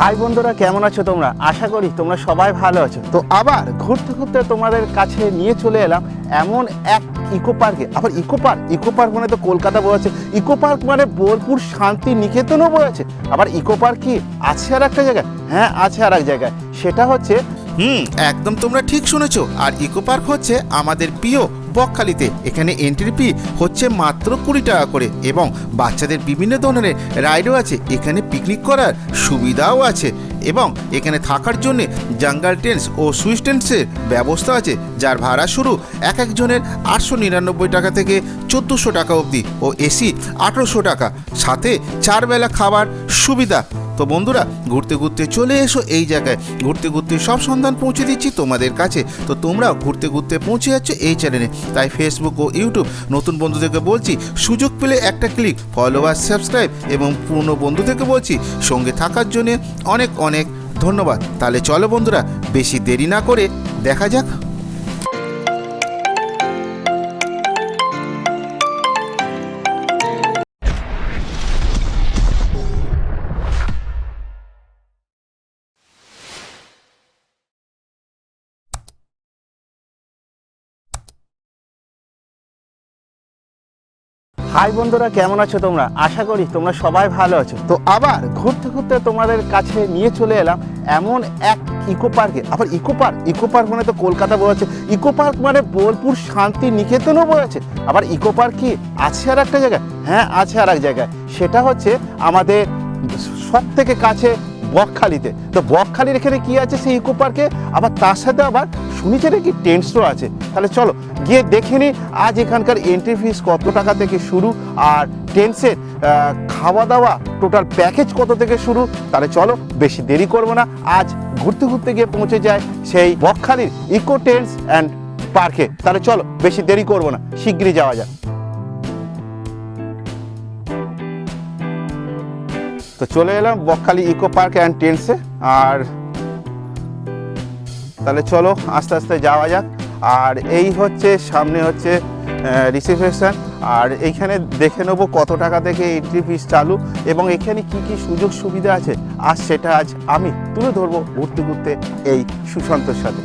High বন্ধুরা, কেমন আছো তোমরা? আশা করি তোমরা সবাই ভালো আছো। তো আবার ঘুরতে ঘুরতে তোমাদের কাছে নিয়ে চলে এলাম এমন এক ইকো পার্কে। আবার ইকো পার্ক? ইকো পার্ক মানে তো কলকাতা বোঝাচ্ছে ইকো পার্ক মানে বোলপুর শান্তি নিকেতনও বোঝাচ্ছে আবার ইকো পার্ক কি? আছে আর একটা জায়গায়? হ্যাঁ আছে আর এক জায়গায়। সেটা হচ্ছে, হুম, একদম তোমরা ঠিক শুনেছো। আর ইকো পার্ক হচ্ছে আমাদের প্রিয় বকখালিতে। এখানে এন্ট্রি ফি হচ্ছে মাত্র কুড়ি টাকা করে এবং বাচ্চাদের বিভিন্ন ধরনের রাইডও আছে। এখানে পিকনিক করার সুবিধাও আছে এবং এখানে থাকার জন্যে জাঙ্গাল টেন্স ও সুইস টেন্সের ব্যবস্থা আছে, যার ভাড়া শুরু এক একজনের আটশো নিরানব্বই টাকা থেকে চোদ্দোশো টাকা অবধি ও এসি আঠেরোশো টাকা। সাথে চার বেলা খাবার সুবিধা তো বন্ধুরা, ঘুরতে ঘুরতে চলে এসো এই জায়গায়। ঘুরতে ঘুরতে সব সন্ধান পৌঁছে দিচ্ছি তোমাদের কাছে। তো তোমরাও ঘুরতে ঘুরতে পৌঁছে যাচ্ছ এই চ্যানেলে তাই ফেসবুক ও ইউটিউব নতুন বন্ধুদেরকে বলছি, সুযোগ পেলে একটা ক্লিক ফলোয়ার সাবস্ক্রাইব এবং পুরনো বন্ধুদেরকে বলছি, সঙ্গে থাকার জন্য অনেক অনেক ধন্যবাদ। তাহলে চলো বন্ধুরা, বেশি দেরি না করে দেখা যাক হাই বন্ধুরা, কেমন আছো তোমরা? আশা করি তোমরা সবাই ভালো আছো। তো আবার ঘুরতে ঘুরতে তোমাদের কাছে নিয়ে চলে এলাম এমন এক ইকো পার্কে। আবার ইকো পার্ক ইকো পার্ক মানে তো কলকাতা বোঝাচ্ছে ইকো পার্ক মানে বোলপুর শান্তি নিকেতনও বোঝাচ্ছে আবার ইকো পার্ক কি আছে আর একটা জায়গায়? হ্যাঁ আছে আর এক জায়গায়। সেটা হচ্ছে আমাদের সব থেকে কাছে বকখালিতে। তো বকখালির এখানে কি আছে সেই ইকো পার্কে আবার তার সাথে আবার শুনেছি নাকি টেন্টসও আছে। তাহলে চলো, গিয়ে দেখে নিই আজ এখানকার এন্ট্রি ফিস কত টাকা থেকে শুরু আর টেন্টসের খাওয়া দাওয়া টোটাল প্যাকেজ কত থেকে শুরু? তাহলে চলো, বেশি দেরি করব না। আজ ঘুরতে ঘুরতে গিয়ে পৌঁছে যায় সেই বকখালির ইকো টেন্টস অ্যান্ড পার্কে তাহলে চলো, বেশি দেরি করব না। শিগগিরই যাওয়া যাক। তো চলে এলাম বকখালি ইকো পার্ক অ্যান্ড টেন্সে আর তাহলে চলো, আস্তে আস্তে যাওয়া যাক। আর এই হচ্ছে, সামনে হচ্ছে রিসেপশন আর এইখানে দেখে নেব কত টাকা থেকে এন্ট্রি ফিস চালু এবং এখানে কি কি সুযোগ সুবিধা আছে। আজ সেটা আজ আমি তুলে ধরবো ঘুরতে ঘুরতে এই সুশান্তর সাথে।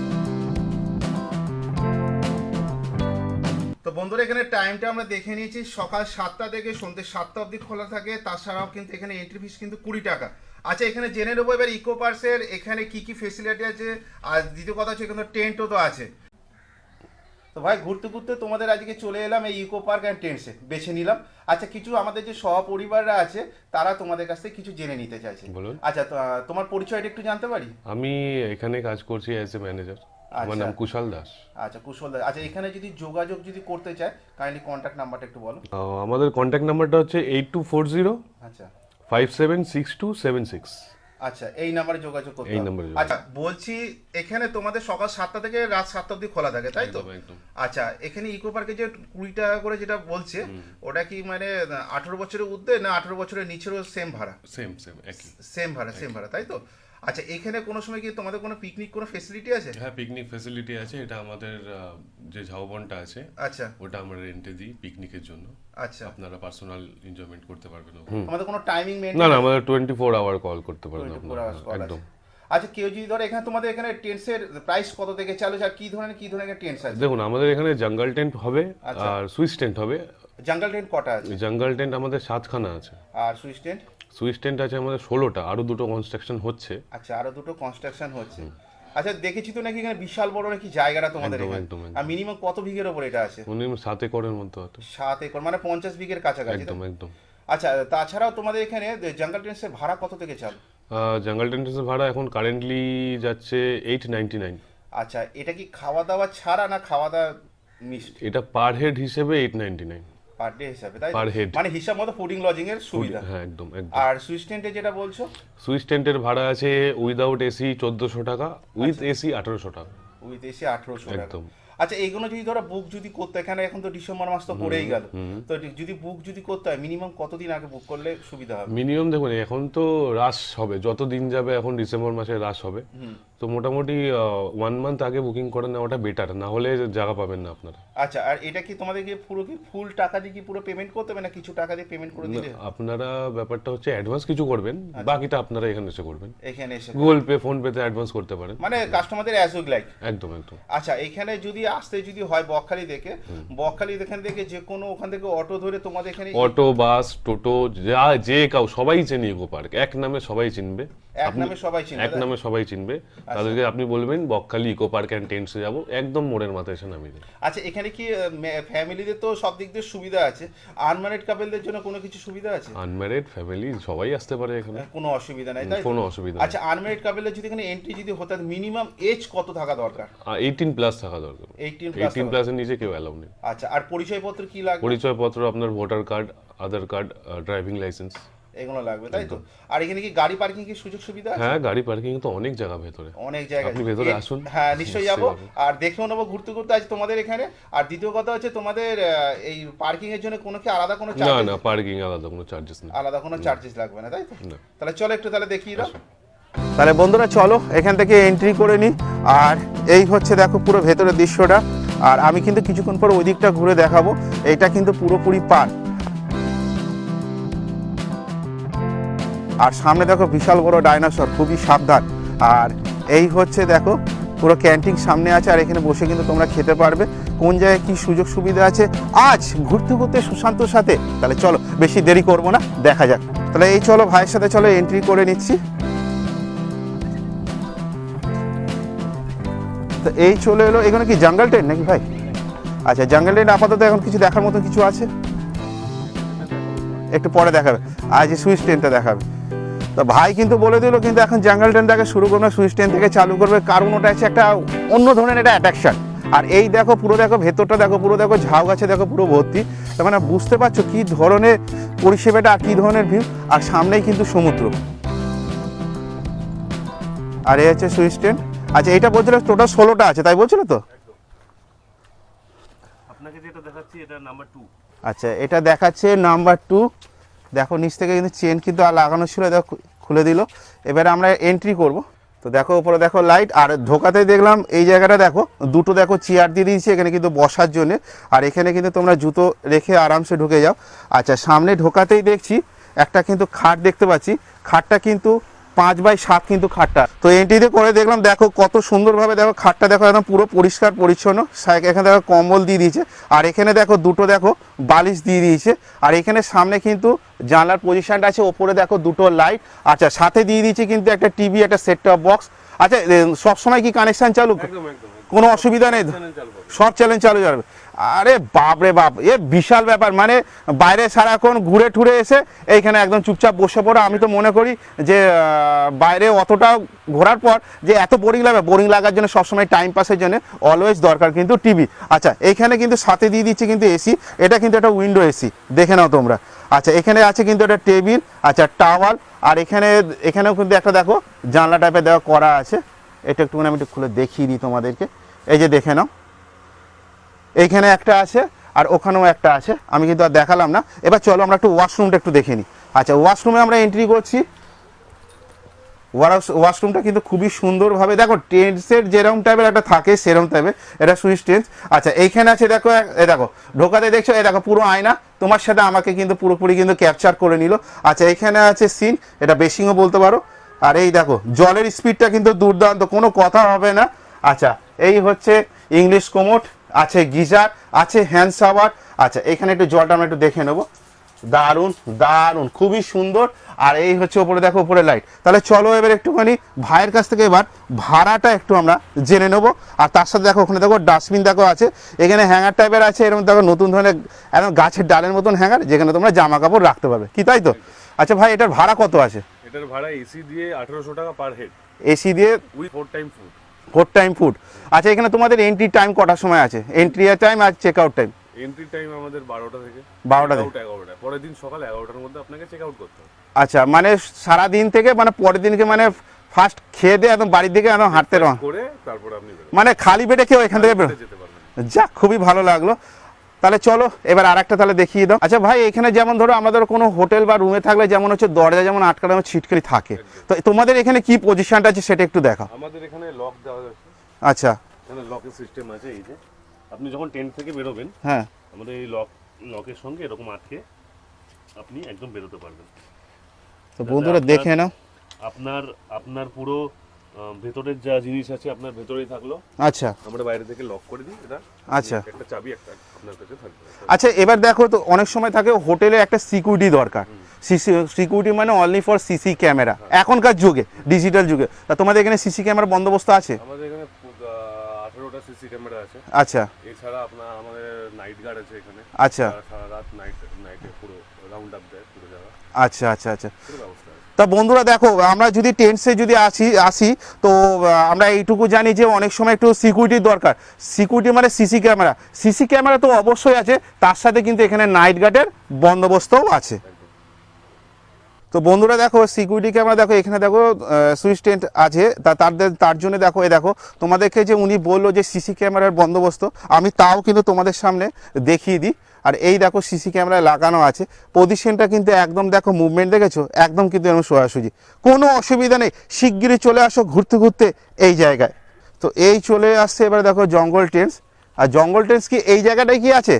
এখানে টাইমটা আমরা দেখে নিয়েছি। সকাল সাতটা থেকে সন্ধ্যে সাতটা অবধি খোলা থাকে। তাছাড়াও কিন্তু এখানে এন্ট্রি ফিস কিন্তু কুড়ি টাকা। আচ্ছা এখানে জেনে নেব এবার ইকো পার্সের এখানে কি কি ফেসিলিটি আছে। আর দ্বিতীয় কথা হচ্ছে এখানে টেন্টও তো আছে। তো ভাই ঘুরতে ঘুরতে তোমাদের আজকে চলে এলাম এই ইকো পার্ক অ্যান্ড টেন্টসে বেছে নিলাম। আচ্ছা কিছু আমাদের যে সহপরিবাররা আছে তারা তোমাদের কাছ থেকে কিছু জেনে নিতে চাইছে। বলুন। আচ্ছা তোমার পরিচয়টা একটু জানতে পারি? আমি এখানে কাজ করছি অ্যাজ এ ম্যানেজার আমার নাম আচ্ছা। কুশাল দাস। আচ্ছা কুশল দা আচ্ছা এখানে যদি যোগাযোগ যদি করতে চায় কাইন্ডলি কন্ট্যাক্ট নাম্বারটা একটু বলো। আমাদের কন্ট্যাক্ট নাম্বারটা হচ্ছে এইট টু ফোর জিরো আচ্ছা। Five seven six two seven six আচ্ছা এই নাম্বারে যোগাযোগ করতে এই নাম্বারে আচ্ছা বলছি এখানে তোমাদের সকাল সাতটা থেকে রাত সাতটা অবধি খোলা থাকে তাই তো। আচ্ছা এখানে ইকো পার্কে যে কুড়ি টাকা করে যেটা বলছে ওটা কি মানে আঠারো বছরের ঊর্ধ্বে না আঠারো বছরের নিচেরও সেম ভাড়া? সেম সেম সেম ভাড়া সেম ভাড়া তাই তো? আচ্ছা এখানে কোনো সময় কি তোমাদের কোনো পিকনিক কোনো ফেসিলিটি আছে? হ্যাঁ পিকনিক ফেসিলিটি আছে এটা আমাদের যে ঝাউবনটা আছে আচ্ছা। ওটা আমরা রেন্টে দিই পিকনিকের জন্য। আচ্ছা। আপনারা পার্সোনাল এনজয়মেন্ট করতে পারবেন আমাদের কোনো টাইমিং মেন না না আমাদের টোয়েন্টি ফোর আওয়ার কল করতে পারবেন আপনারা একদম। আচ্ছা কেউ যদি ধরো এখানে তোমাদের এখানে টেন্টসের প্রাইস কত থেকে চালু আর কি ধরনের কি ধরনের টেন্টস আছে? দেখুন আমাদের এখানে জঙ্গল টেন্ট হবে আচ্ছা। আর সুইস টেন্ট হবে। জাঙ্গল টেন্ট কটা আছে? জঙ্গল টেন্ট আমাদের সাতখানা আছে। আর সুইস টেন্ট সুইস টেন্ট আছে আমাদের ষোলোটা আরও দুটো কনস্ট্রাকশন হচ্ছে। আচ্ছা আরও দুটো কনস্ট্রাকশন হচ্ছে। আচ্ছা দেখেছি তো নাকি এখানে বিশাল বড় নাকি জায়গাটা তোমাদের এখানে। আর মিনিমাম কত বিঘের ওপর এটা আছে? মিনিমাম সাত একরের মতো হতো সাত একর মানে পঞ্চাশ বিঘের কাছাকাছি? একদম একদম। আচ্ছা তাছাড়াও তোমাদের এখানে জঙ্গল টেন্টসের ভাড়া কত থেকে চালু জঙ্গল টেন্টের ভাড়া এখন কারেন্টলি যাচ্ছে এইট নাইনটি নাইন আচ্ছা এটা কি খাওয়া দাওয়া ছাড়া না খাওয়া দাওয়া মিক্সড এটা পার হেড হিসেবে eight ninety nine per day হিসাবে তাই? Per head. মানে হিসাব মতো ফুডিং লজিং এর সুবিধা। হ্যাঁ একদম একদম। আর সুইচ টেন্টে যেটা বলছো? সুইস টেন্টের ভাড়া আছে উইদাউট এসি চোদ্দোশো টাকা উইথ এসি আঠারোশো টাকা। উইথ এসে আঠারোশো টাকা। একদম। আচ্ছা এইগুলো যদি ধরো বুক যদি করতে এখানে এখন তো ডিসেম্বর মাস তো পড়েই গেল। তো যদি বুক যদি করতে হয় মিনিমাম কতদিন আগে বুক করলে সুবিধা হবে? মিনিমাম দেখুন এখন তো রাশ হবে। যত দিন যাবে এখন ডিসেম্বর মাসে রাশ হবে। তো মোটামুটি ওয়ান মান্থ আগে বুকিং করে নেওয়াটা বেটার না হলে জায়গা পাবেন না আপনারা। আচ্ছা আর এটা কি তোমাদেরকে পুরো কি ফুল টাকা দিয়ে কি পুরো পেমেন্ট করতে হবে না কিছু টাকা দিয়ে পেমেন্ট করে দিলে? আপনারা ব্যাপারটা হচ্ছে অ্যাডভান্স কিছু করবেন বাকিটা আপনারা এখানে এসে করবেন। এখানে এসে গুগল পে ফোন পেতে অ্যাডভান্স করতে পারেন। মানে কাস্টমারদের অ্যাজ উইক লাইক একদম একদম। আচ্ছা এখানে যদি আসতে যদি হয় বকখালি থেকে বকখালি এখান থেকে যে কোনো ওখান থেকে অটো ধরে তোমাদের এখানে অটো বাস টোটো যা যে কাউ সবাই চেনে ইকো পার্ক এক নামে সবাই চিনবে। এক নামে সবাই চিনবে, এক নামে সবাই চিনবে। তাদেরকে আপনি বলবেন বকখালি ইকো পার্ক অ্যান্ড টেন্টসে যাব। একদম মোড়ের মাথায় এসে নামিয়ে দেবেন। আচ্ছা এখানে কি ফ্যামিলিদের তো সব দিক দিয়ে সুবিধা আছে। আনম্যারিড কাপেলদের জন্য কোনো কিছু সুবিধা আছে? আনম্যারিড ফ্যামিলি সবাই আসতে পারে এখানে। কোনো অসুবিধা নাই তাই কোনো অসুবিধা আচ্ছা আনম্যারিড কাপেলের যদি এখানে এন্ট্রি যদি হতে মিনিমাম এজ কত থাকা দরকার? এইটিন প্লাস থাকা দরকার। 18 plus এইটিন থাকা- প্লাসের নিচে কেউ অ্যালাউ নেই। আচ্ছা আর পরিচয়পত্র কি লাগবে? পরিচয়পত্র আপনার voter card Aadhaar card driving licence এগুলো লাগবে তাই তো? আর এখানে কি গাড়ি পার্কিং কি সুযোগ সুবিধা আছে? হ্যাঁ গাড়ি পার্কিং তো অনেক জায়গা ভেতরে। অনেক জায়গায় আপনি ভেতরে আসুন। হ্যাঁ নিশ্চয়ই যাব। আর দেখেও নেব ঘুরতে ঘুরতে আজ তোমাদের এখানে। আর দ্বিতীয় কথা হচ্ছে তোমাদের এই পার্কিং এর জন্য কোনো কি আলাদা কোনো না চার্জ না পার্কিং আলাদা কোনো চার্জেস নেই। আলাদা কোনো চার্জেস লাগবে না তাই তো? তাহলে চলো একটু তাহলে দেখিয়ে দাও। তাহলে বন্ধুরা চলো এখান থেকে এন্ট্রি করে নিই আর এই হচ্ছে দেখো পুরো ভেতরের দৃশ্যটা। আর আমি কিন্তু কিছুক্ষণ পর ওই দিকটা ঘুরে দেখাবো। এটা কিন্তু পুরোপুরি পার্ক আর সামনে দেখো বিশাল বড় ডাইনোসর, খুবই সাবধান। আর এই হচ্ছে দেখো, পুরো ক্যান্টিন সামনে আছে, আর এখানে বসে কিন্তু তোমরা খেতে পারবে। কোন জায়গায় কি সুযোগ সুবিধা আছে? আজ ঘুরতে ঘুরতে সুশান্তর সাথে। তাহলে চলো, বেশি দেরি করব না, দেখা যাক। তাহলে এই চলো, ভাইয়ের সাথে চলো এন্ট্রি করে নিচ্ছি। তো এই চলে এলো, এখানে কি জাঙ্গল ট্রেন নাকি ভাই? আচ্ছা জাঙ্গল ট্রেন আপাতত এখন কিছু দেখার মতো কিছু আছে? একটু পরে দেখাবে। আজ সুইচ ট্রেনটা দেখাবে। তো ভাই কিন্তু বলে দিল কিন্তু এখন জাঙ্গল ট্রেন দেখা শুরু করবে সুইচ ট্রেন থেকে চালু করবে। কারণ ওটা হচ্ছে একটা অন্য ধরনের একটা অ্যাট্রাকশন আর এই দেখো পুরো দেখো ভেতরটা দেখো পুরো দেখো ঝাউ গাছে দেখো পুরো ভর্তি। তার মানে বুঝতে পারছ কি ধরনের পরিষেবাটা আর কি ধরনের ভিউ আর সামনেই কিন্তু সমুদ্র। আর এই হচ্ছে সুইচ ট্রেন আচ্ছা এটা বলছিল টোটাল ষোলোটা আছে তাই বলছিল তো? আপনাকে যেটা দেখাচ্ছি এটা নাম্বার টু আচ্ছা এটা দেখাচ্ছে নাম্বার টু দেখো, নিচ থেকে কিন্তু চেন কিন্তু আর লাগানো ছিল, দেখো খুলে দিল। এবারে আমরা এন্ট্রি করব। তো দেখো, উপরে দেখো লাইট আর ঢোকাতে দেখলাম এই জায়গাটা দেখো, দুটো দেখো চেয়ার দিয়ে দিয়েছি, এখানে কিন্তু বসার জন্য। আর এখানে কিন্তু তোমরা জুতো রেখে আরামসে ঢুকে যাও। আচ্ছা সামনে ঢোকাতেই দেখছি, একটা কিন্তু খাট দেখতে পাচ্ছি। খাটটা কিন্তু পাঁচ বাই সাত কিন্তু খাটটা। তো এন্ট্রিতে করে দেখলাম, দেখো কত সুন্দরভাবে দেখো খাটটা দেখো একদম পুরো পরিষ্কার, পরিচ্ছন্ন। এখানে দেখো কম্বল দিয়ে দিয়েছে। আর এখানে দেখো দুটো দেখো বালিশ দিয়ে দিয়েছে। আর এখানে সামনে কিন্তু জানলার পজিশনটা আছে, ওপরে দেখো দুটো লাইট আচ্ছা সাথে দিয়ে দিয়েছে কিন্তু একটা টিভি একটা সেট টপ বক্স আচ্ছা সবসময় কি কানেকশান চালু? একদম একদম। কোনো অসুবিধা নেই? সব চ্যালেঞ্জ চালু যাবে। আরে বাপ রে বাপ, এ বিশাল ব্যাপার। মানে বাইরে সারাক্ষণ ঘুরে ঠুরে এসে এইখানে একদম চুপচাপ বসে পড়ে। আমি তো মনে করি যে বাইরে অতটা ঘোরার পর যে এত বোরিং লাগবে বোরিং লাগার জন্য সবসময় টাইম পাসের জন্য অলওয়েজ দরকার কিন্তু টিভি আচ্ছা এইখানে কিন্তু সাথে দিয়ে দিচ্ছে কিন্তু এসি এটা কিন্তু একটা উইন্ডো এসি দেখে নাও তোমরা। আচ্ছা এখানে আছে কিন্তু একটা টেবিল আচ্ছা টাওয়াল আর এখানে, এখানেও কিন্তু একটা দেখো, জানলা টাইপের দেখো করা আছে। এটা একটুখানি আমি একটু খুলে দেখিয়ে দিই তোমাদেরকে। এই যে দেখে নাও। এইখানে একটা আছে আর ওখানেও একটা আছে। আমি কিন্তু আর দেখালাম না। এবার চলো আমরা একটু ওয়াশরুমটা একটু দেখে নিই। আচ্ছা ওয়াশরুমে আমরা এন্ট্রি করছি। ওয়াশ- ওয়াশরুমটা কিন্তু খুবই সুন্দরভাবে দেখো, টেন্টসের যেরকম টাইপের একটা থাকে, সেরকম টাইপের এটা সুইচ টেন্স আচ্ছা এইখানে আছে, দেখো এই দেখো, ঢোকাতে দেখছ এই দেখো, পুরো আয়না। তোমার সাথে আমাকে কিন্তু পুরোপুরি কিন্তু ক্যাপচার করে নিল। আচ্ছা এইখানে আছে সিন এটা বেশিংও বলতে পারো। আর এই দেখো, জলের স্পিডটা কিন্তু দুর্দান্ত, কোনো কথা হবে না। আচ্ছা এই হচ্ছে ইংলিশ কোমোট, আছে গিজার, আছে হ্যান্ড শাওয়ার। আচ্ছা এখানে একটু জলটা আমরা একটু দেখে নেব। দারুণ দারুণ, খুবই সুন্দর। আর এই হচ্ছে ওপরে দেখো ওপরে লাইট তাহলে চলো এবার একটুখানি ভাইয়ের কাছ থেকে এবার ভাড়াটা একটু আমরা জেনে নেব। আর তার সাথে দেখো, ওখানে দেখো ডাস্টবিন দেখো আছে। এখানে হ্যাঙ্গার টাইপের আছে, এরকম দেখো নতুন ধরনের একদম গাছের ডালের মতন হ্যাঙ্গার যেখানে তোমরা জামা কাপড় রাখতে পারবে। কি তাই তো? আচ্ছা ভাই, এটার ভাড়া কত আছে? এটার ভাড়া এসি দিয়ে আঠারোশো টাকা পার হেড এসি দিয়ে? Four time food four time food আচ্ছা এখানে তোমাদের এন্ট্রি টাইম কটার সময় আছে? এন্ট্রি টাইম আর check out time entry time আমাদের বারোটা থেকে। 12টা থেকে। এগারোটা। পরের দিন সকাল এগারোটার মধ্যে আপনাকে চেক আউট করতে হবে। আচ্ছা মানে সারা দিন থেকে মানে পরের দিনকে মানে ফার্স্ট খেয়ে দিয়ে একদম বাড়ির দিকে একদম হাঁটতে রওনা। করে তারপর আপনি মানে খালি পেটে কেউ এখান থেকে বেরো যাক খুবই ভালো লাগল। তাহলে চলো এবার আর একটা তাহলে দেখিয়ে দাও। আচ্ছা ভাই এখানে যেমন ধরো আমাদের কোনো হোটেল বা রুমে থাকলে যেমন হচ্ছে দরজা যেমন আটকানো ছিটকারি থাকে। তো তোমাদের এখানে কি পজিশনটা আছে সেটা একটু দেখাও। আমাদের এখানে লক দেওয়া আছে আচ্ছা। এখানে লকের সিস্টেম আছে এই যে। আপনি যখন টেন্ট থেকে বেরোবেন হ্যাঁ। আমাদের এই লক লকের সঙ্গে এরকম আটকে আপনি একদম বেরোতে পারবেন। তো বন্ধুরা দেখে নাও। আপনার আপনার পুরো ভেতরের যা জিনিস আছে আপনার ভেতরেই থাকল। আচ্ছা। আমরা বাইরে থেকে লক করে দিই এটা আচ্ছা। একটা চাবি একটা আপনার কাছে থাকবে। আচ্ছা এবার দেখো তো অনেক সময় থাকে হোটেলে একটা সিকিউরিটি দরকার। সিকিউরিটি মানে অনলি ফর সিসি ক্যামেরা এখনকার যুগে ডিজিটাল যুগে। তা তোমাদের এখানে সিসি ক্যামেরা বন্দোবস্ত আছে? আমাদের এখানে আঠেরোটা সিসি ক্যামেরা আছে। আচ্ছা। এছাড়া আপনার আমাদের নাইট গার্ড আছে এখানে। আচ্ছা। সারা রাত নাইট নাইটে পুরো রাউন্ড আপ দেয় পুরো জায়গা আচ্ছা আচ্ছা আচ্ছা। তা বন্ধুরা দেখো, আমরা যদি টেন্টসে যদি আসি আসি, তো আমরা এইটুকু জানি যে অনেক সময় একটু সিকিউরিটির দরকার। সিকিউরিটি মানে সিসি ক্যামেরা সিসি ক্যামেরা তো অবশ্যই আছে, তার সাথে কিন্তু এখানে নাইট গার্ডের বন্দোবস্তও আছে। তো বন্ধুরা দেখো সিকিউরিটি ক্যামেরা দেখো, এখানে দেখো সুইচ টেন্ট আছে। তা তাদের, তার জন্য দেখো, এ দেখো, তোমাদেরকে যে উনি বলল যে সিসি ক্যামেরার বন্দোবস্ত, আমি তাও কিন্তু তোমাদের সামনে দেখিয়ে দিই। আর এই দেখো সিসি ক্যামেরা লাগানো আছে। পজিশনটা কিন্তু একদম দেখো মুভমেন্ট দেখেছ? একদম কিন্তু এরকম সোজাসুজি। কোনো অসুবিধা নেই। শিগগিরই চলে আসো ঘুরতে ঘুরতে এই জায়গায়। তো এই চলে আসছে এবার দেখো জঙ্গল টেন্স আর জঙ্গল টেন্স কি এই জায়গাটায় কি আছে?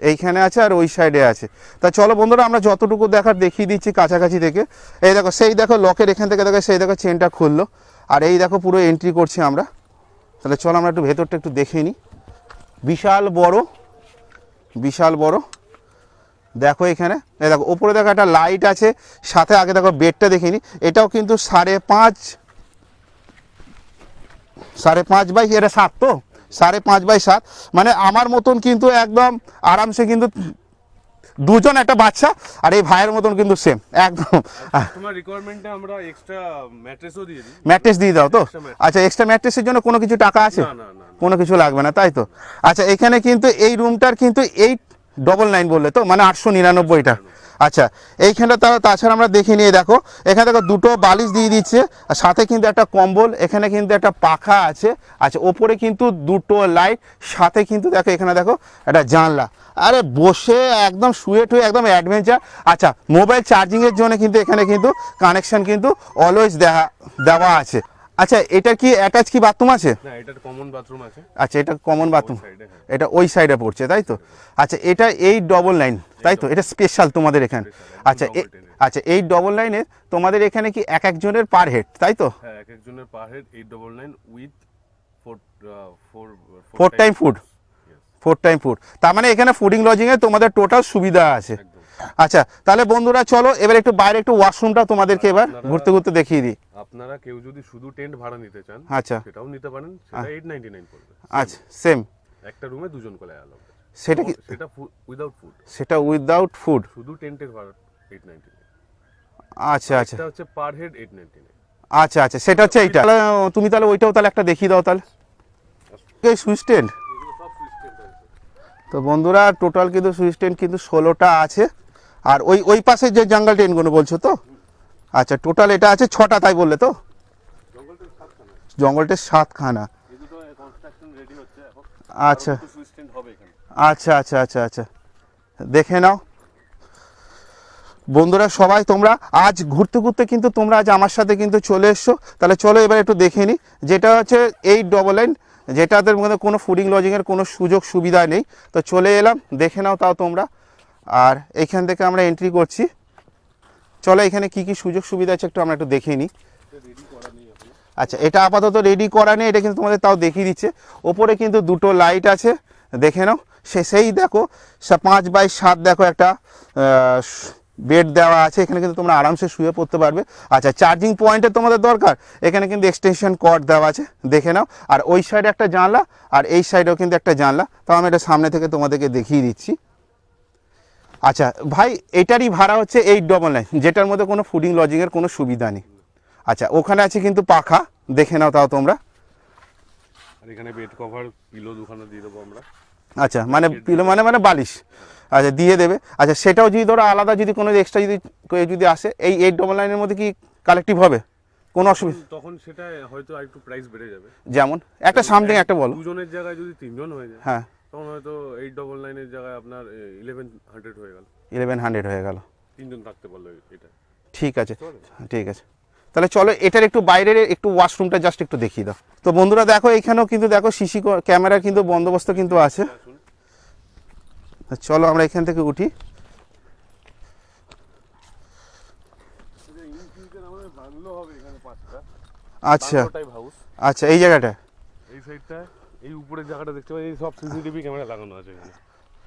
এইখানে আছে আর ওই সাইডে আছে। তা চলো বন্ধুরা, আমরা যতটুকু দেখার দেখিয়ে দিচ্ছি কাছাকাছি থেকে। এই দেখো, সেই দেখো লকের এখান থেকে দেখো, সেই দেখো চেনটা খুললো। আর এই দেখো পুরো এন্ট্রি করছি আমরা। তাহলে চলো আমরা একটু ভেতরটা একটু দেখে নিই। বিশাল বড় বিশাল বড়। দেখো এখানে দেখো, ওপরে দেখো একটা লাইট আছে, সাথে আগে দেখো বেডটা দেখিনি, এটাও কিন্তু সাড়ে পাঁচ সাড়ে পাঁচ বাই, এটা সাত তো? সাড়ে পাঁচ বাই সাত। মানে আমার মতন কিন্তু একদম আরামসে কিন্তু দুজন একটা বাচ্চা আর এই ভাইয়ের মতন কিন্তু সেম একদম। তোমার রিকোয়ারমেন্টে আমরা এক্সট্রা ম্যাট্রেসও দিয়ে দিই। ম্যাট্রেস দিয়ে দাও তো? আচ্ছা এক্সট্রা ম্যাট্রেসের জন্য কোনো কিছু টাকা আছে? না না না না। কোনো কিছু লাগবে না তাই তো? আচ্ছা এখানে কিন্তু এই রুমটার কিন্তু এইট ডবল নাইন বললে তো? মানে আটশো নিরানব্বইটা। আচ্ছা এইখানটা তারা তাছাড়া আমরা দেখে নিয়ে দেখো, এখানে দেখো দুটো বালিশ দিয়ে দিচ্ছে, আর সাথে কিন্তু একটা কম্বল, এখানে কিন্তু একটা পাখা আছে। আচ্ছা ওপরে কিন্তু দুটো লাইট, সাথে কিন্তু দেখো, এখানে দেখো একটা জানলা। আরে বসে একদম শুয়ে টুয়ে একদম অ্যাডভেঞ্চার আচ্ছা মোবাইল চার্জিংয়ের জন্য কিন্তু এখানে কিন্তু কানেকশন কিন্তু অলওয়েজ দেওয়া দেওয়া আছে। আচ্ছা এটা কি অ্যাটাচ কি বাথরুম আছে? না এটার কমন বাথরুম আছে। আচ্ছা এটা কমন বাথরুম হ্যাঁ। এটা ওই সাইডে পড়ছে তাই তো? আচ্ছা এটা এইট ডবল নাইন তাই তো? এটা স্পেশাল তোমাদের এখানে। আচ্ছা। আচ্ছা এইট ডবল নাইনে তোমাদের এখানে কি এক একজনের পার হেড তাই তো? হ্যাঁ এক একজনের per head eight double nine with four four four time food four time food তার মানে এখানে ফুডিং লজিংয়ে তোমাদের টোটাল সুবিধা আছে। আচ্ছা তাহলে বন্ধুরা চলো এবার একটু বাইরে একটু ওয়াশরুমটা তোমাদেরকে এবার ঘুরতে ঘুরতে দেখিয়ে দিই। আপনারা কেউ যদি শুধু টেন্ট ভাড়া নিতে চান আচ্ছা। সেটাও নিতে পারেন সেটা এইট নাইনটি নাইন পড়বে। আচ্ছা সেম একটা রুমে দুজন করে অ্যালাউ সেটা কি সেটা উইদাউট ফুড সেটা উইদাউট ফুড শুধু টেন্টের ভাড়া এইট নাইনটি নাইন আচ্ছা আচ্ছা। এটা হচ্ছে per head eight ninety nine আচ্ছা আচ্ছা সেটা হচ্ছে এইটা। তাহলে, তুমি তাহলে ওইটাও তাহলে একটা দেখিয়ে দাও তাহলে। এই সুইচ টেন্ট তো বন্ধুরা টোটাল কিন্তু সুইচ টেন্ট কিন্তু ষোলোটা আছে। আর ওই ওই পাশে যে জঙ্গল টেন্টগুলো বলছো তো? আচ্ছা টোটাল এটা আছে ছটা, তাই বললে তো? জঙ্গলটা সাতখানা। আচ্ছা। আচ্ছা আচ্ছা আচ্ছা আচ্ছা। দেখে নাও। বন্ধুরা, সবাই তোমরা আজ ঘুরতে ঘুরতে কিন্তু তোমরা আজ আমার সাথে কিন্তু চলে এসছো। তাহলে চলো এবার একটু দেখে নিই যেটা হচ্ছে এইট ডবল নাইন যেটাদের মধ্যে কোনো ফুডিং লজিংয়ের কোনো সুযোগ সুবিধা নেই। তো চলে এলাম, দেখে নাও তাও তোমরা। আর এইখান থেকে আমরা এন্ট্রি করছি। চলো এখানে কি কি সুযোগ সুবিধা আছে একটু আমরা একটু দেখে নিই। আচ্ছা এটা আপাতত রেডি করা নেই, এটা কিন্তু তোমাদের তাও দেখিয়ে দিচ্ছে। ওপরে কিন্তু দুটো লাইট আছে, দেখে নাও। সে সেই দেখো পাঁচ বাই সাত দেখো একটা বেড দেওয়া আছে, এখানে কিন্তু তোমরা আরামসে শুয়ে পড়তে পারবে। আচ্ছা চার্জিং পয়েন্টে তোমাদের দরকার? এখানে কিন্তু এক্সটেনশন কর্ড দেওয়া আছে, দেখে নাও। আর ওই সাইডে একটা জানলা, আর এই সাইডেও কিন্তু একটা জানলা। তাও আমি এটা সামনে থেকে তোমাদেরকে দেখিয়ে দিচ্ছি। আচ্ছা ভাই এটারই ভাড়া হচ্ছে এইট ডবল নাইন যেটার মধ্যে কোনো ফুডিং লজিংয়ের কোনো সুবিধা নেই। আচ্ছা ওখানে আছে কিন্তু পাখা দেখে নাও তাও তোমরা। এখানে বেড কভার পিলো দুখানা দিয়ে দেবো আমরা। আচ্ছা মানে পিলো মানে মানে বালিশ। আচ্ছা দিয়ে দেবে। আচ্ছা সেটাও যদি ধরো আলাদা যদি কোনো এক্সট্রা যদি যদি আসে এই এইট ডবল নাইনের মধ্যে কি কালেক্টিভ হবে? কোনো অসুবিধা? তখন সেটা হয়তো একটু প্রাইস বেড়ে যাবে। যেমন একটা সামথিং একটা বলো। দুজনের জায়গায় যদি তিনজন হয়ে যায়। হ্যাঁ। তখন হয়তো এইট ডবল নাইনের জায়গায় আপনার ইলেভেন হান্ড্রেড হয়ে গেল। ইলেভেন হান্ড্রেড হয়ে গেল। তিনজন থাকতে পারল এটা। ঠিক আছে। ঠিক আছে। তাহলে চলো এটার একটু বাইরের একটু ওয়াশরুমটা জাস্ট একটু দেখিয়ে দাও। তো বন্ধুরা দেখো এখানেও কিন্তু দেখো সিসি ক্যামেরার কিন্তু বন্দোবস্ত কিন্তু আছে। চলো আমরা এখান থেকে উঠি। আচ্ছা। আচ্ছা এই জায়গাটা? এই সাইডটা এই উপরের জায়গাটা দেখতে পাচ্ছি সব সিসিটিভি ক্যামেরা লাগানো আছে এখানে।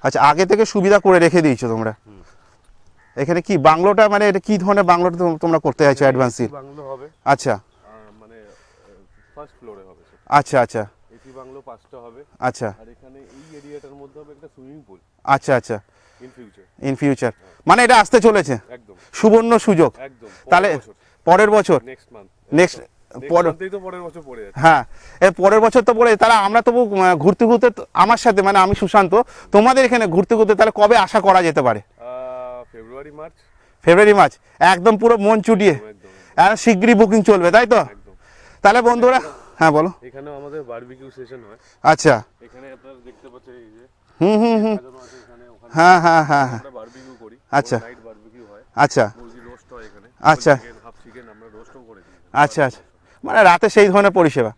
আচ্ছা আগে থেকে সুবিধা করে রেখে দিয়েছ তোমরা? এখানে কি বাংলোটা মানে এটা কি ধরনের বাংলোটা তোমরা করতে চাইছো অ্যাডভান্সি বাংলো হবে। আচ্ছা। মানে ফার্স্ট ফ্লোরে হবে আচ্ছা আচ্ছা। এসি বাংলো পাঁচটা হবে। আচ্ছা। আর এখানে এই এরিয়াটার মধ্যে হবে একটা সুইমিং পুল আচ্ছা আচ্ছা। ইন ফিউচার ইন ফিউচার মানে এটা আসতে চলেছে? একদম। সুবর্ণ সুযোগ। একদম। তাহলে পরের বছর। নেক্সট মান্থ নেক্সট পড়ে হ্যাঁ এর পরের বছর তো বলে তাহলে আমরা তবু ঘুরতে ঘুরতে তো- আমার সাথে মানে আমি সুশান্ত তোমাদের এখানে ঘুরতে ঘুরতে তাহলে কবে আশা করা যেতে পারে? February March. February March. একদম পুরো মন চুটিয়ে। একদম শিগগিরই বুকিং চলবে তাই তো? তাহলে বন্ধুরা হ্যাঁ বলো। এখানেও আমাদের বারবিকিউ সেশন হয়। আচ্ছা। এখানে আপনারা দেখতে পাচ্ছেন এই যে হুম হুম হুম। এখানে হ্যাঁ হ্যাঁ হ্যাঁ হ্যাঁ। আমরা বারবিকিউ করি। আচ্ছা। নাইট বারবিকিউ হয়। আচ্ছা। মুরগি রোস্ট হয় এখানে। আচ্ছা। হাফ চিকেন আমরা রোস্টও করে আচ্ছা আচ্ছা। মানে রাতে সেই ধরনের পরিষেবা।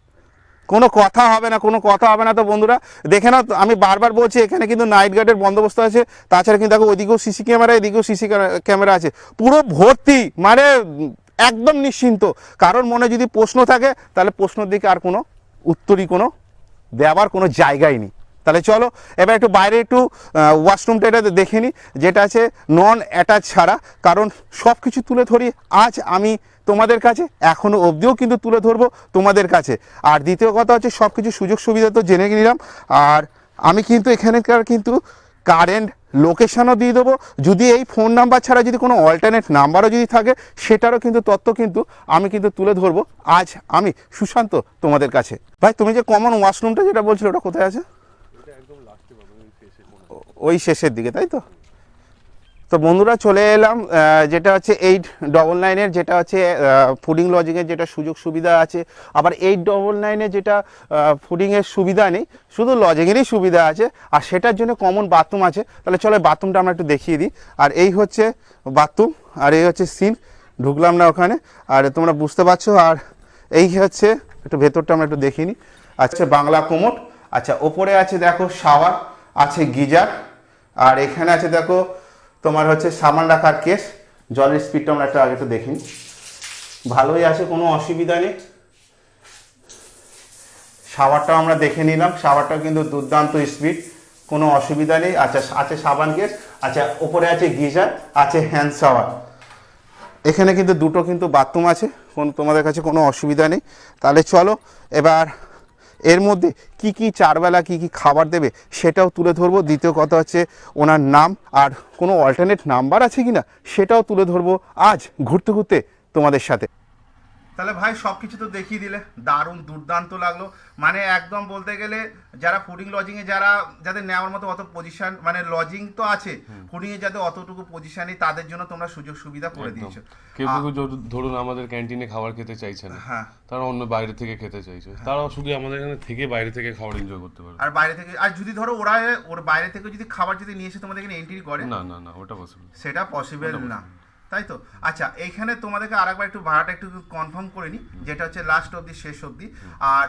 কোনো কথা হবে না, কোনো কথা হবে না তো বন্ধুরা, দেখে না আমি বারবার বলছি, এখানে কিন্তু নাইট গার্ডের বন্দোবস্ত আছে, তাছাড়া কিন্তু দেখো ওইদিকেও সিসি ক্যামেরা, এদিকেও সিসি ক্যামেরা আছে। পুরো ভর্তি মানে একদম নিশ্চিন্ত। কারোর মনে যদি প্রশ্ন থাকে, তাহলে প্রশ্নের দিকে আর কোনো উত্তরই কোনো দেওয়ার কোনো জায়গাই নেই। তাহলে চলো, এবার একটু বাইরে একটু ওয়াশরুমটা এটা দেখে নিই যেটা আছে নন অ্যাটাচ ছাড়া, কারণ সব কিছু তুলে ধরি, আজ আমি তোমাদের কাছে এখনও অবধিও কিন্তু তুলে ধরবো তোমাদের কাছে। আর দ্বিতীয় কথা হচ্ছে সব কিছু সুযোগ সুবিধা তো জেনে নিলাম, আর আমি কিন্তু এখানকার কিন্তু কারেন্ট লোকেশানও দিয়ে দেবো, যদি এই ফোন নাম্বার ছাড়া যদি কোনো অল্টারনেট নাম্বারও যদি থাকে, সেটারও কিন্তু তথ্য কিন্তু আমি কিন্তু তুলে ধরবো, আজ আমি সুশান্ত তোমাদের কাছে। ভাই, তুমি যে কমন ওয়াশরুমটা যেটা বলছিলে, ওটা কোথায় আছে এটা একদম লাস্টে পাবেন ওই শেষে কোনো ও- ওই শেষের দিকে, তাই তো? তো বন্ধুরা চলে এলাম যেটা হচ্ছে এইট ডবল নাইনের যেটা হচ্ছে ফুডিং লজিংয়ের যেটা সুযোগ সুবিধা আছে। আবার এইট ডবল নাইনে যেটা ফুডিংয়ের সুবিধা নেই, শুধু লজিংয়েরই সুবিধা আছে, আর সেটার জন্য কমন বাথরুম আছে। তাহলে চলো বাথরুমটা আমরা একটু দেখিয়ে দিই। আর এই হচ্ছে বাথরুম আর এই হচ্ছে সিন ঢুকলাম না ওখানে। আর তোমরা বুঝতে পারছ, আর এই হচ্ছে, একটু ভেতরটা আমরা একটু দেখিনি। আচ্ছা বাংলা কোমট আচ্ছা ওপরে আছে দেখো শাওয়ার আছে গিজার। আর এখানে আছে দেখো, তোমার হচ্ছে সামান রাখার কেস। জলের স্পিডটা আমরা একটা আগে তো দেখি ভালোই আছে, কোনো অসুবিধা নেই। শাওয়ারটাও আমরা দেখে নিলাম। শাওয়ারটাও কিন্তু দুর্দান্ত স্পিড কোনো অসুবিধা নেই। আচ্ছা আছে সাবান কেস আচ্ছা ওপরে আছে গিজার, আছে হ্যান্ড শাওয়ার এখানে কিন্তু দুটো কিন্তু বাথরুম আছে, কোন তোমাদের কাছে কোনো অসুবিধা নেই। তাহলে চলো, এবার এর মধ্যে কি কি চারবেলা কি কি খাবার দেবে সেটাও তুলে ধরবো। দ্বিতীয় কথা হচ্ছে ওনার নাম আর কোনো অল্টারনেট নাম্বার আছে কি না সেটাও তুলে ধরবো আজ ঘুরতে ঘুরতে তোমাদের সাথে। তাহলে ভাই সব কিছু তো দেখিয়ে দিলে। দারুণ দুর্দান্ত লাগল। মানে একদম বলতে গেলে যারা ফুডিং লজিংয়ে যারা যাদের নেওয়ার মতো অত পজিশন মানে লজিং তো আছে ফুডিংয়ে যাদের অতটুকু পজিশন নেই তাদের জন্য তোমরা সুযোগ সুবিধা করে দিয়েছ। কেউ কেউ ধরু- ধরুন আমাদের ক্যান্টিনে খাবার খেতে চাইছে না হ্যাঁ। তারা অন্য বাইরে থেকে খেতে চাইছে। তারা শুধু আমাদের এখানে থেকে বাইরে থেকে খাবার এনজয় করতে পারে। আর বাইরে থেকে আর যদি ধরো ওরা ওর বাইরে থেকে যদি খাবার যদি নিয়ে এসে তোমাদের এখানে এন্ট্রি করে না না না ওটা পসিবল সেটা পসিবল না। তাই তো? আচ্ছা এইখানে তোমাদেরকে আরেকবার একটু ভাড়াটা একটু কনফার্ম করে নি যেটা হচ্ছে লাস্ট অবধি শেষ অবধি। আর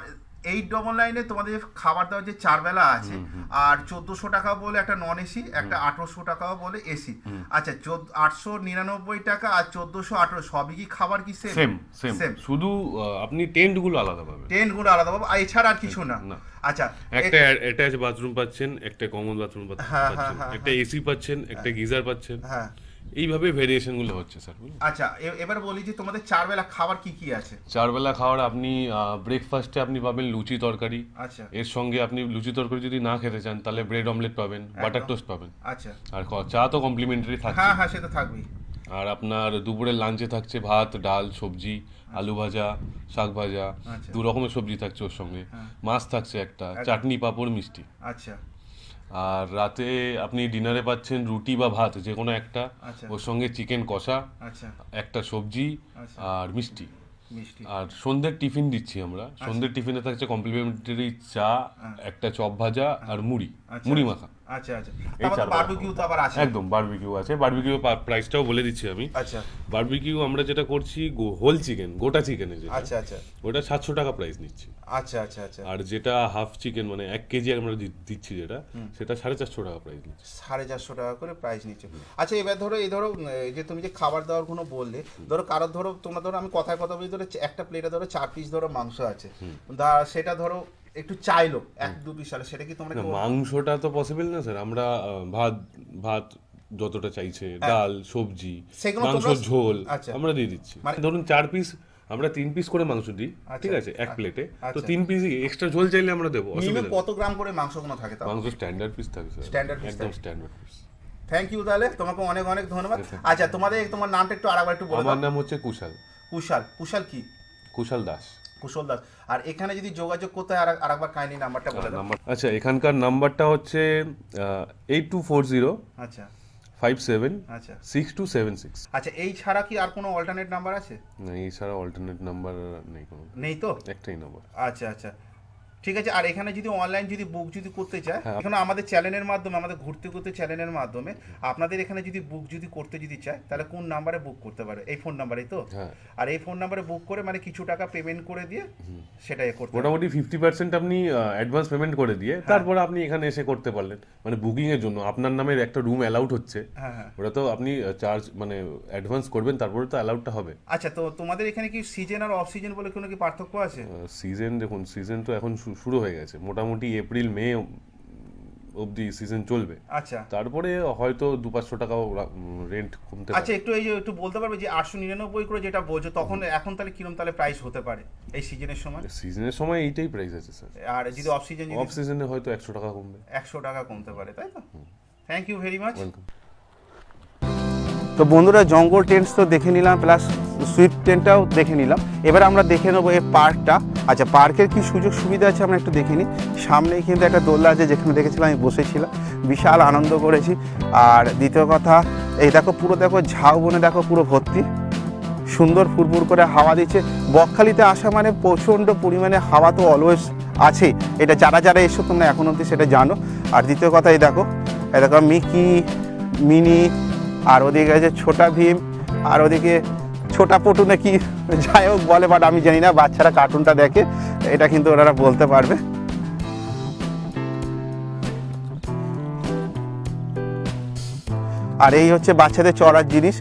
এই ডবল লাইনে তোমাদের খাবার দাবার যে চার বেলা আছে আর চোদ্দশো টাকা বলে একটা নন এসি একটা আঠারোশো টাকাও বলে এসি আচ্ছা আটশো নিরানব্বই টাকা আর চোদ্দশো আঠারো সবই কি খাবার কি সেম সেম শুধু আপনি টেন্টগুলো আলাদা পাবেন। টেনগুলো আলাদা পাবো। আর এছাড়া আর কিছু না। আচ্ছা একটা অ্যাটাচ বাথরুম পাচ্ছেন একটা কমন বাথরুম হ্যাঁ, পাচ্ছেন হ্যাঁ, একটা এসি পাচ্ছেন একটা গিজার পাচ্ছেন। হ্যাঁ। এইভাবে ভেরিয়েশনগুলো হচ্ছে স্যার আচ্ছা এবার বলি যে তোমাদের চার বেলা খাবার কি কি আছে? চারবেলা খাওয়ার আপনি ব্রেকফাস্টে আপনি পাবেন লুচি তরকারি। আচ্ছা। এর সঙ্গে আপনি লুচি তরকারি যদি না খেতে চান তাহলে ব্রেড অমলেট পাবেন বাটার টোস্ট পাবেন। আচ্ছা। আর চা তো কমপ্লিমেন্টারি থাকছে। হ্যাঁ হ্যাঁ সে তো থাকবেই। আর আপনার দুপুরের লাঞ্চে থাকছে ভাত ডাল সবজি আলু ভাজা শাক ভাজা আচ্ছা। দু রকমের সবজি থাকছে ওর সঙ্গে। মাছ থাকছে একটা চাটনি পাঁপড় মিষ্টি। আচ্ছা। আর রাতে আপনি ডিনারে পাচ্ছেন রুটি বা ভাত যে কোনো একটা। আচ্ছা। ওর সঙ্গে চিকেন কষা আচ্ছা। একটা সবজি আচ্ছা। আর মিষ্টি। আর সন্ধ্যের টিফিন দিচ্ছি আমরা। সন্ধ্যের টিফিনে থাকছে কমপ্লিমেন্টারি চা একটা চপ ভাজা আর মুড়ি মুড়ি মাখা। আচ্ছা আচ্ছা। বারবিকিউ তো আবার আছে একদম বারবিকিউ আছে। বারবিকিউ প্রাইসটাও বলে দিচ্ছি আমি। আচ্ছা। বারবিকিউ আমরা যেটা করছি হোল চিকেন গোটা যেটা। আচ্ছা আচ্ছা। ওটা সাতশো টাকা প্রাইস নিচ্ছি। আচ্ছা আচ্ছা আচ্ছা। আর যেটা হাফ চিকেন মানে এক কেজি আমরা দিচ্ছি যেটা সেটা সাড়ে চারশো টাকা প্রাইস নিচ্ছি। সাড়ে চারশো টাকা করে প্রাইস নিচ্ছে। আচ্ছা এবার ধরো এই ধরো যে তুমি যে খাবার দাবারগুলো বললে ধরো কারোর ধরো তোমরা ধরো আমি কথায় কথা বলি ধরো একটা প্লেটে ধরো চার পিস ধরো মাংস আছে। দা সেটা ধরো একটু চাইলো এক দু পিস হলে সেটা কি তোমরা মাংসটা তো পসিবল না স্যার আমরা ভাত ভাত যতটা চাইছে ডাল সবজি হ্যাঁ। মাংস ঝোল আচ্ছা। আমরা দিয়ে দিচ্ছি। মানে- ধরুন চার পিস আমরা তিন পিস করে মাংস দিই ঠিক আছে এক প্লেটে তো আচ্ছা। তিন পিস এক্সট্রা ঝোল চাইলে আমরা দেবো মিনিমাম কত গ্রাম করে মাংসগুলো থাকে তাও মাংস স্ট্যান্ডার্ড পিস থাকে স্যার Standard piece একদম স্ট্যান্ডার্ড পিস থ্যাংক ইউ তাহলে তোমাকে অনেক অনেক ধন্যবাদ। আচ্ছা তোমাদের তোমার নামটা একটু আরেকবার একটু বলে আমার নাম হচ্ছে কুশাল। কুশাল। কুশাল কি? কুশাল দাস। কুশল দাস আর এখানে যদি যোগাযোগ করতে হয় আর একবার কাইন্ডলি নাম্বারটা বলে দাও। আচ্ছা এখানকার নাম্বারটা হচ্ছে এইট টু ফোর জিরো আচ্ছা। ফাইভ সেভেন আচ্ছা। সিক্স টু সেভেন সিক্স আচ্ছা এই ছাড়া কি আর কোনো অল্টারনেট নাম্বার আছে? না ছাড়া অল্টারনেট নাম্বার নেই কোনো। নেই তো? একটাই নাম্বার আচ্ছা আচ্ছা। ঠিক আছে? আর এখানে যদি অনলাইন যদি বুক যদি করতে চায় হ্যাঁ। এখানে আমাদের চ্যানেলের মাধ্যমে আমাদের ঘুরতে ঘুরতে চ্যানেলের মাধ্যমে আপনাদের এখানে যদি বুক যদি করতে যদি চায় তাহলে কোন নাম্বারে বুক করতে পারে? এই ফোন নাম্বারেই তো? হ্যাঁ। আর এই ফোন নাম্বারে বুক করে মানে কিছু টাকা পেমেন্ট করে দিয়ে সেটাই করতে। মোটামুটি ফিফটি পার্সেন্ট আপনি অ্যাডভান্স পেমেন্ট করে দিয়ে হ্যাঁ। তারপরে আপনি এখানে এসে করতে পারলেন। মানে বুকিং এর জন্য। আপনার নামের একটা রুম অ্যালাউড হচ্ছে। ওটা তো আপনি চার্জ মানে অ্যাডভান্স করবেন তারপরে তো অ্যালাউডটা হবে। আচ্ছা তো তোমাদের এখানে কি সিজন আর অফ সিজন বলে কোনো কি পার্থক্য আছে? সিজন দেখুন সিজন তো এখন শু- শুরু হয়ে গেছে। মোটামুটি এপ্রিল মে অবধি সিজন চলবে। আচ্ছা। তারপরে হয়তো দু পাঁচশো টাকাও রেন্ট কমতে আচ্ছা একটু এই যে একটু বলতে পারবে যে আটশো নিরানব্বই করে যেটা বলছো তখন এখন তাহলে কিরম তাহলে প্রাইস হতে পারে এই সিজনের সময়? সিজনের সময় এইটাই প্রাইস আছে স্যার আর যদি অফ সিজন অফ সিজনে হয়তো একশো টাকা কমবে। একশো টাকা কমতে পারে তাই তো? Thank you very much welcome তো বন্ধুরা জঙ্গল টেন্টস তো দেখে নিলাম প্লাস সুইট টেন্টটাও দেখে নিলাম। এবার আমরা দেখে নেব এই পার্কটা আচ্ছা পার্কের কি সুযোগ সুবিধা আছে আমরা একটু দেখে নিই। সামনেই কিন্তু একটা দোলনা আছে, যেখানে দেখেছিলাম আমি বসেছিলাম। বিশাল আনন্দ করেছি। আর দ্বিতীয় কথা, এই দেখো পুরো দেখো ঝাউ বনে দেখো পুরো ভর্তি। সুন্দর ফুরফুর করে হাওয়া দিচ্ছে। বকখালিতে আসা মানে প্রচণ্ড পরিমাণে হাওয়া তো অলওয়েজ আছে এটা যারা যারা এসো, তোমরা এখন অবধি সেটা জানো। আর দ্বিতীয় কথা, এই দেখো এই দেখো মিকি মিনি আর ওদিকে আছে ছোটা ভীম, আর ওদিকে ছোটা পটু নাকি যাই হোক বলে বাট আমি জানি না, বাচ্চারা কার্টুনটা দেখে, এটা কিন্তু ওনারা বলতে পারবে। আর এই হচ্ছে বাচ্চাদের চড়ার জিনিস।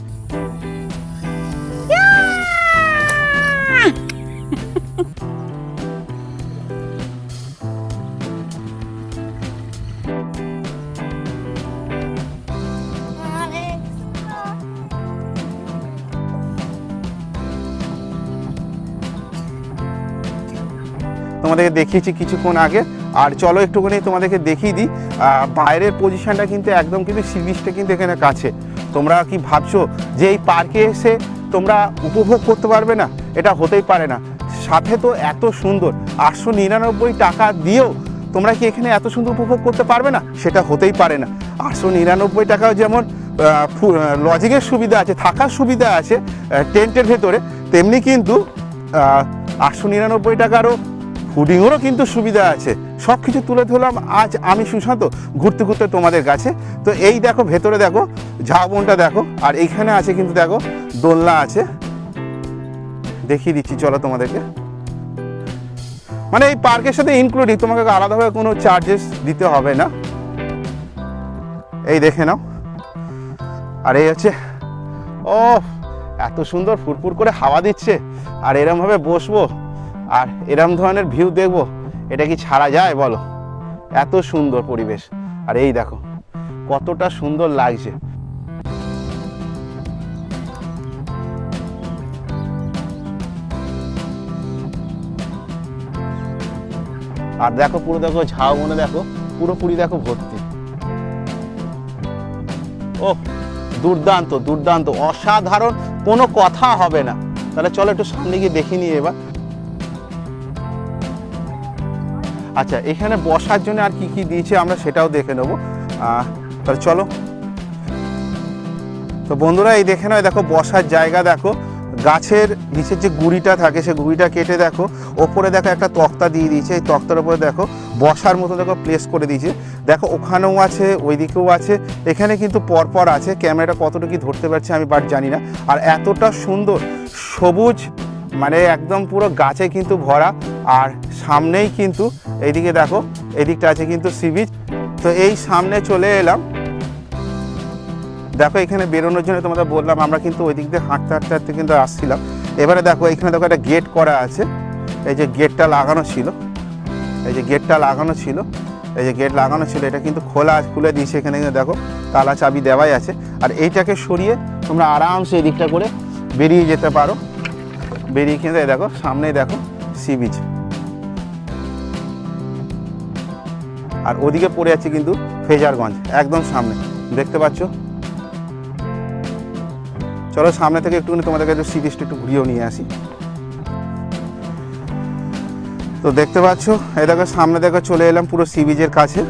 তোমাদেরকে দেখিয়েছি কিছুক্ষণ আগে। আর চলো একটুখানি তোমাদেরকে দেখিয়ে দিই। বাইরের পজিশনটা কিন্তু একদম কিন্তু সি কিন্তু এখানে কাছে। তোমরা কি ভাবছ যে এই পার্কে এসে তোমরা উপভোগ করতে পারবে না? এটা হতেই পারে না। সাথে তো এত সুন্দর। আটশো নিরানব্বই টাকা দিয়েও তোমরা কি এখানে এত সুন্দর উপভোগ করতে পারবে না? সেটা হতেই পারে না। আটশো নিরানব্বই টাকাও যেমন লজিংয়ের সুবিধা আছে, থাকার সুবিধা আছে টেন্টের ভেতরে, তেমনি কিন্তু আটশো নিরানব্বই টাকারও ফুডিংয়েরও কিন্তু সুবিধা আছে। সব কিছু তুলে ধরলাম। আজ আমি সুশান্ত ঘুরতে ঘুরতে তোমাদের কাছে। তো এই দেখো, ভেতরে দেখো, ঝাউবনটা দেখো, আর এইখানে আছে কিন্তু দেখো, দোলনা আছে। দেখিয়ে দিচ্ছি, চলো তোমাদেরকে। মানে এই পার্কের সাথে ইনক্লুডিং তোমাকে আলাদাভাবে কোনো চার্জেস দিতে হবে না। এই দেখে নাও। আর এই হচ্ছে ও এত সুন্দর ফুরফুর করে হাওয়া দিচ্ছে। আর এরমভাবে বসবো। আর এরম ধরনের ভিউ দেখব, এটা কি ছাড়া যায় বলো? এত সুন্দর পরিবেশ। আর এই দেখো, কতটা সুন্দর লাগছে। আর দেখো পুরো দেখো ঝাউ মনে দেখো, পুরোপুরি দেখো ভর্তি। ও, দুর্দান্ত দুর্দান্ত, অসাধারণ, কোনো কথা হবে না। তাহলে চলো একটু সামনে গিয়ে দেখে নিই এবার। আচ্ছা এখানে বসার জন্য আর কি কি দিয়েছে আমরা সেটাও দেখে নেব। তাহলে চলো। তো বন্ধুরা, এই দেখে নয় দেখো বসার জায়গা দেখো। গাছের নিচের যে গুড়িটা থাকে, সে গুড়িটা কেটে দেখো। ওপরে দেখো একটা তক্তা দিয়ে দিয়েছে। এই তক্তার ওপরে দেখো, বসার মতো দেখো প্লেস করে দিয়েছে। দেখো, ওখানেও আছে, ওইদিকেও আছে। এখানে কিন্তু পরপর আছে। ক্যামেরাটা কতটা কি ধরতে পারছে আমি বাট জানি না। আর এতটা সুন্দর সবুজ মানে একদম পুরো গাছে কিন্তু ভরা, আর সামনেই কিন্তু এইদিকে দেখো, এদিকটা আছে কিন্তু সি বিচ তো এই সামনে চলে এলাম। দেখো এখানে বেরোনোর জন্য তোমাদের বললাম, আমরা কিন্তু ওই দিক দিয়ে হাঁটতে হাঁটতে হাঁটতে কিন্তু আসছিলাম। এবারে দেখো, এখানে দেখো একটা গেট করা আছে। এই যে গেটটা লাগানো ছিল। এই যে গেটটা লাগানো ছিল। এই যে গেট লাগানো ছিল, এটা কিন্তু খোলা খুলে দিয়েছে এখানে দেখো, তালা চাবি দেওয়াই আছে। আর এইটাকে সরিয়ে তোমরা আরামসে এই দিকটা করে বেরিয়ে যেতে পারো। বেরিয়ে কিন্তু দেখো, সামনেই দেখো সি বিচ আর ওদিকে পড়ে আছে কিন্তু ফেজারগঞ্জ, একদম সামনে। দেখতে পাচ্ছ? চলো সামনে থেকে একটুখানি তোমাদেরকে একটু সি বিচটা একটু ঘুরিয়েও নিয়ে আসি। তো দেখতে পাচ্ছ? এই দেখো, সামনে দেখো, চলে এলাম পুরো সি বিচের কাছে।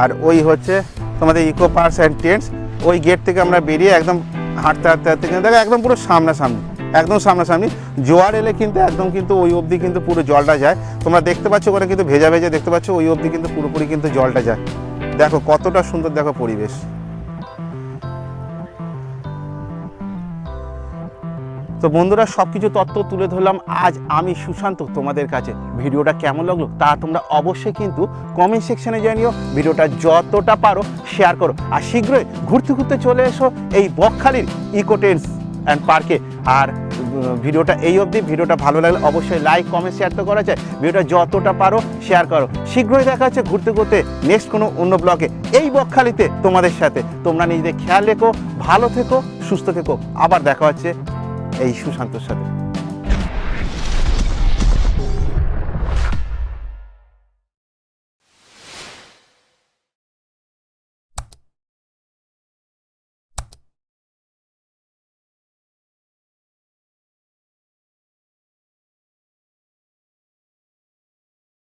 আর ওই হচ্ছে তোমাদের ইকো পার্কস অ্যান্ড টেন্টস ওই গেট থেকে আমরা বেরিয়ে একদম হাঁটতে হাঁটতে হাঁটতে, দেখো, একদম পুরো সামনাসামনি। একদম সামনাসামনি। জোয়ার এলে কিন্তু একদম কিন্তু ওই অবধি কিন্তু পুরো জলটা যায়। তোমরা দেখতে পাচ্ছ ওখানে কিন্তু ভেজা ভেজা, দেখতে পাচ্ছ ওই অবধি কিন্তু পুরোপুরি কিন্তু জলটা যায়। দেখো কতটা সুন্দর দেখো পরিবেশ। তো বন্ধুরা সব কিছু তত্ত্ব তুলে ধরলাম। আজ আমি সুশান্ত তোমাদের কাছে। ভিডিওটা কেমন লাগল তা তোমরা অবশ্যই কিন্তু কমেন্ট সেকশনে জানিও। ভিডিওটা যতটা পারো শেয়ার করো। আর শীঘ্রই ঘুরতে ঘুরতে চলে এসো এই বকখালির ইকোটেন্স অ্যান্ড পার্কে আর ভিডিওটা এই অবধি। ভিডিওটা ভালো লাগলে অবশ্যই লাইক কমেন্ট শেয়ার তো করা যায়। ভিডিওটা যতটা পারো শেয়ার করো। শীঘ্রই দেখা হচ্ছে ঘুরতে ঘুরতে নেক্সট কোনো অন্য ব্লগে এই বকখালিতে তোমাদের সাথে। তোমরা নিজেদের খেয়াল রেখো, ভালো থেকো, সুস্থ থেকো। আবার দেখা হচ্ছে এই সুশান্তর সাথে।